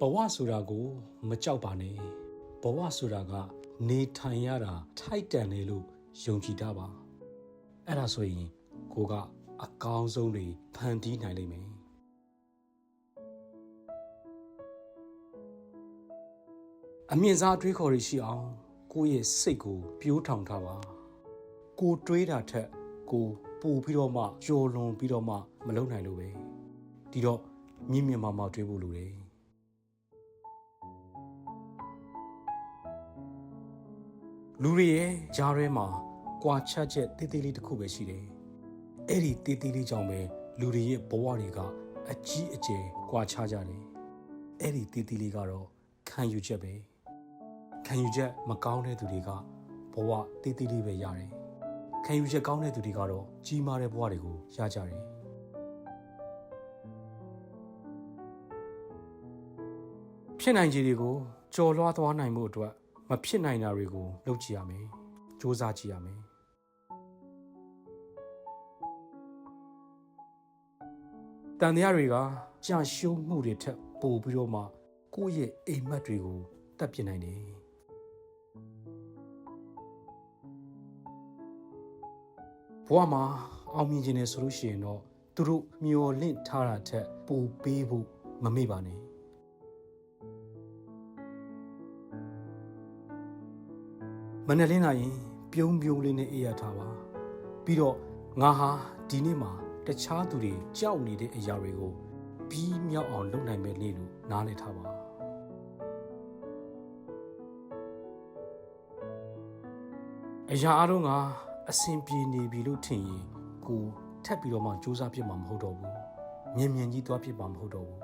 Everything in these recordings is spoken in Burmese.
ဘဝဆိုတာကိုမကြောက်ပါနဲ့ဘဝဆိုတာကနေထိုင်ရတာထိုက်တန်တယ်လို့ယုံကြည်တာပါအဲ့ဒါဆိုရင်ကိုကအကောင်းဆုံးတွေဖန်တီးနိုင်လိမ့်မယ်အမြင့်စားအတွေးခေါ်ရရှိအောင်ကိုယ့်ရဲ့စိတ်ကိုပြိုးထောင်ထားပါကိုတွေးတာထက်ကိုပို့ပြီးတော့မှကြော်လွန်ပြီးတော့မှမလုပ်နိုင်လို့ပဲဒီတော့မြင့်မြင့်မားမားတွေးဖို့လိုတယ် လူတွေရဲ့ကြားထဲမှာကွာချချက်တေးသေးလေးတစ်ခုပဲရှိတယ်အဲ့ဒီတေးသေးလေးကြောင့်ပဲလူတွေရဲ့ဘဝတွေကအကြီးအကျယ်ကွာခြားကြတယ်အဲ့ဒီတေးသေးလေးကတော့ခံယူချက်ပဲခံယူချက်မကောင်းတဲ့သူတွေကဘဝတေးသေးလေးပဲရတယ်ခံယူချက်ကောင်းတဲ့သူတွေကတော့ကြီးမားတဲ့ဘဝတွေကိုရကြတယ်ဖြစ်နိုင်ခြေတွေကိုကြော်လွှားသွားနိုင်မှုအတွက် မဖြစ်နိုင်တာတွေကိုလုပ်ကြည့်ရမယ်စူးစမ်းကြည့်ရမယ်တန်တရားတွေကကြာရှုံးမှုတွေထက်ပိုပြီးတော့မှကိုယ့်ရဲ့အိမ်မက်တွေကိုတတ်ပြစ်နိုင်တယ်ဘဝမှာအောင်မြင်ခြင်းနဲ့ဆိုလို့ရှိရင်တော့သူတို့မျော်လင့်ထားတာထက်ပိုပေးဖို့မမေ့ပါနဲ့ မနေ့လင်းလာရင် ပြုံးပြုံးလေးနဲ့အေးရထားပါပြီးတော့ငါဟာဒီနေ့မှာတခြားသူတွေကြောက်နေတဲ့အရာတွေကိုပြီးမြောက်အောင်လုပ်နိုင်မယ်လေလို့နားလည်ထားပါအရာအလုံးကအဆင်ပြေနေပြီလို့ထင်ရင်ကိုထပ်ပြီးတော့မှစူးစမ်းပြစ်မှာမဟုတ်တော့ဘူးမြင်မြင်ကြီးသွားပြစ်မှာမဟုတ်တော့ဘူး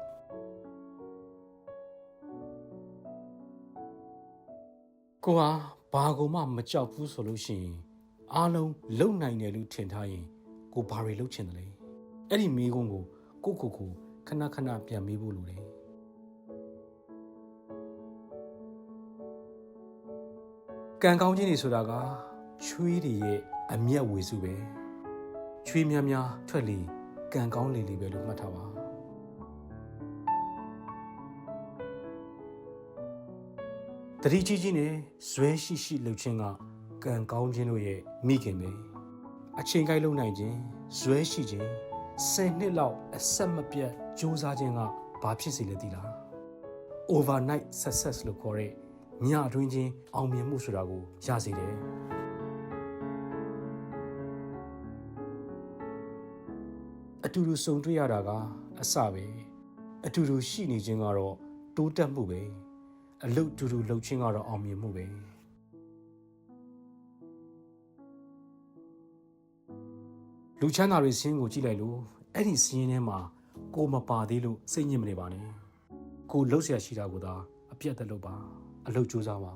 ကိုဟာ ဘာကိုမှမကြောက်ဘူးဆိုလို့ရှိရင်အားလုံးလုံနိုင်တယ်လို့ထင်ထားရင်ကိုဘာတွေလုပ်ချင်တယ်လဲအဲ့ဒီမိကုန်းကိုကိုကိုကိုခဏခဏပြန်မေးဖို့လိုတယ်ကံကောင်းခြင်းတွေဆိုတာကချွေးတွေရဲ့အမျက်ဝေစုပဲချွေးများများထွက်လေကံကောင်းလေလေပဲလို့မှတ်ထားပါ တတိကြီးကြီးနဲ့ဇွဲရှိရှိလှုပ်ခြင်းကကံကောင်းခြင်းတို့ရဲ့မိခင်ပဲအချိန်ကိုက်လုံနိုင်ခြင်းဇွဲရှိခြင်းဆယ်နှစ်လောက်အဆက်မပြတ်ကြိုးစားခြင်းကဘာဖြစ်စေလဲသိလား overnight success လို့ခေါ်တဲ့ညအတွင်းချင်းအောင်မြင်မှုဆိုတာကိုရစေတယ်အတူတူစုံတွေ့ရတာကအစပဲအတူတူရှိနေခြင်းကတော့တိုးတက်မှုပဲ အလုတ်တူတူလှုပ်ချင်းကတော့အောင်မြင်မှုပဲလူချမ်းသာတွေစင်းကိုကြည့်လိုက်လို့အဲ့ဒီစင်းထဲမှာကိုမပါသေးလို့စိတ်ညစ်မနေပါနဲ့ကိုလှုပ်ဆရာရှိတာကိုသာအပြတ်သက်လို့ပါအလုတ်ကြိုးစားပါ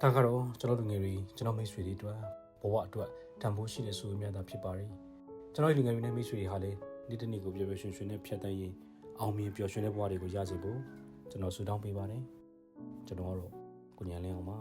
ဒါကတော့ကျွန်တော်လူငယ်တွေကျွန်တော်မိတ်ဆွေတွေအတွက်ဘဝအတွက်တန်ဖိုးရှိတဲ့စုများတာဖြစ်ပါ ರಿ ကျွန်တော်လူငယ်တွေနဲ့မိတ်ဆွေတွေဟာလည်း နေ့တစ်နေ့ကိုပျော်ပျော်ရွှင်ရွှင်နဲ့ဖြတ်သန်းရင်အောင်မြင်ပျော်ရွှင်တဲ့ဘဝတွေကိုရစေဖို့ကျွန်တော်ဆုတောင်းပေးပါတယ်ကျွန်တော်ကတော့ကိုညာလင်းအောင်ပါ